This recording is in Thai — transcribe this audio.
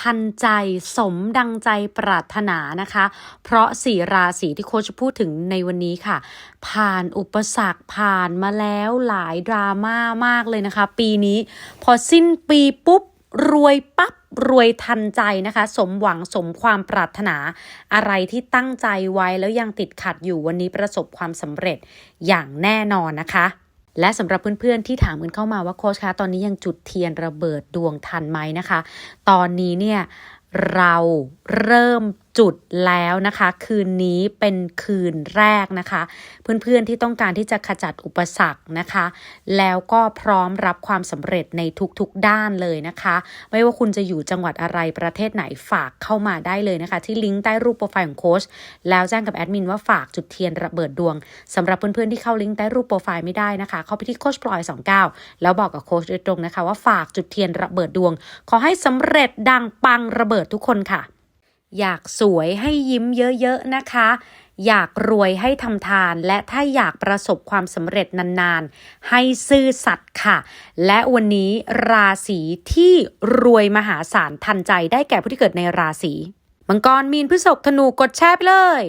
ทันใจสมดังใจปรารถนานะคะ เพราะสี่ราศีที่โค้ชจะพูดถึงในวันนี้ค่ะ ผ่านอุปสรรคผ่านมาแล้วหลายดราม่ามากเลยนะคะ ปีนี้พอสิ้นปีปุ๊บรวยปั๊บรวยทันใจนะคะ สมหวังสมความปรารถนา อะไรที่ตั้งใจไว้แล้วยังติดขัดอยู่วันนี้ประสบความสำเร็จอย่างแน่นอนนะคะ และสำหรับเพื่อนๆที่ถามกันเข้ามาว่าโค้ชคะตอนนี้ยังจุดเทียนระเบิดดวงทันไหมนะคะ ตอนนี้เนี่ยเราเริ่ม จุดแล้วนะคะ คืนนี้เป็นคืนแรกนะคะ เพื่อนๆที่ต้องการที่จะขจัดอุปสรรคนะคะ แล้วก็พร้อมรับความสำเร็จในทุกๆด้านเลยนะคะ ไม่ว่าคุณจะอยู่จังหวัดอะไรประเทศไหนฝากเข้ามาได้เลยนะคะ ที่ลิงก์ใต้รูปโปรไฟล์ของโค้ชแล้วแจ้งกับแอดมินว่าฝากจุดเทียนระเบิดดวงสำหรับเพื่อนๆที่เข้าลิงก์ใต้รูปโปรไฟล์ไม่ได้นะคะ เข้าไปที่โค้ชพลอย29 แล้วบอกกับโค้ชโดยตรงนะคะ ว่าฝากจุดเทียนระเบิดดวง ขอให้สำเร็จดังปังระเบิดทุกคนค่ะ อยากสวยให้ยิ้มเยอะๆนะคะ อยากรวยให้ทำทาน และถ้าอยากประสบความสำเร็จนานๆ ให้ซื่อสัตย์ค่ะ และวันนี้ราศีที่รวยมหาศาลทันใจได้แก่ผู้ที่เกิดในราศีมังกรมีนพฤษภธนูกดแชร์ไปเลย